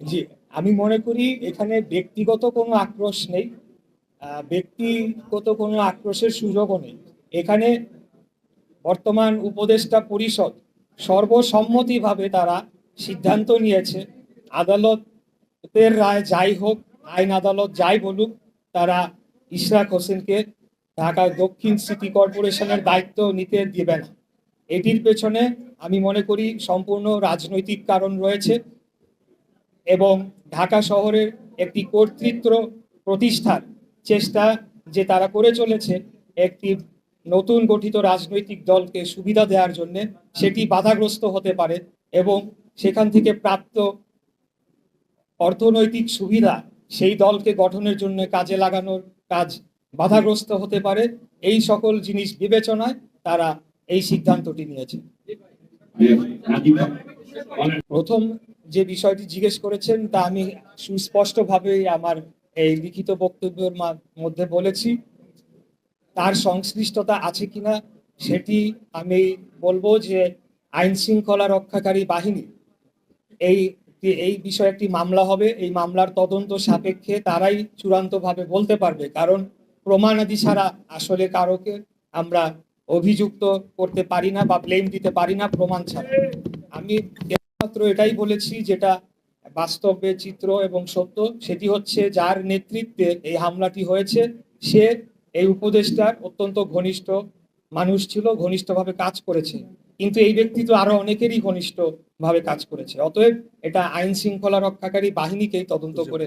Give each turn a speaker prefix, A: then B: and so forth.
A: জি, আমি মনে করি এখানে ব্যক্তিগত কোনো আক্রোশ নেই ব্যক্তিগত কোনো আক্রোশের সুযোগও নেই। এখানে বর্তমান উপদেষ্টা পরিষদ সর্বসম্মতিভাবে তারা সিদ্ধান্ত নিয়েছে, আদালতের রায় যাই হোক, আইন আদালত যাই বলুক, তারা ইশরাক হোসেনকে ঢাকা দক্ষিণ সিটি কর্পোরেশনের দায়িত্ব নিতে দিবে না। এটির পেছনে আমি মনে করি সম্পূর্ণ রাজনৈতিক কারণ রয়েছে। এবং ঢাকা শহরের একটি কর্তৃত্ব প্রতিষ্ঠার চেষ্টা যে তারা করে চলেছে একটি নতুন গঠিত রাজনৈতিক দলকে সুবিধা দেওয়ার জন্য সেটি বাধাগ্রস্ত হতে পারে এবং সেখান থেকে প্রাপ্ত অর্থনৈতিক সুবিধা সেই দলকে গঠনের জন্য কাজে লাগানোর কাজ বাধাগ্রস্ত হতে পারে। এই সকল জিনিস বিবেচনায় তারা এই সিদ্ধান্তটি নিয়েছে। প্রথম যে বিষয়টি জিজ্ঞেস করেছেন, তা আমি সুস্পষ্টভাবে আমার এই লিখিত বক্তব্যের মধ্যে বলেছি। তার সংশ্লিষ্টতা আছে কিনা সেটি আমি বলব যে আইন শৃঙ্খলা রক্ষাকারী বাহিনী, এই এই বিষয়ে একটি মামলা হবে। এই মামলার তদন্ত সাপেক্ষে তারাই চূড়ান্তভাবে বলতে পারবে। কারণ প্রমাণাদি ছাড়া আসলে কারোকে আমরা অভিযুক্ত করতে পারি না বা ব্লেম দিতে পারি না প্রমাণ ছাড়া। আমি মাত্র এটাই বলেছি যেটা বাস্তবে চিত্র এবং সত্য সেটি হচ্ছে যার নেতৃত্বে এই হামলাটি হয়েছে সে এই উপদেষ্টার অত্যন্ত ঘনিষ্ঠ মানুষ ছিল ঘনিষ্ঠভাবে কাজ করেছে। কিন্তু এই ব্যক্তি তো আরও অনেকেরই ঘনিষ্ঠ ভাবে কাজ করেছে। অতএব এটা আইন শৃঙ্খলা রক্ষাকারী বাহিনীকেই তদন্ত করে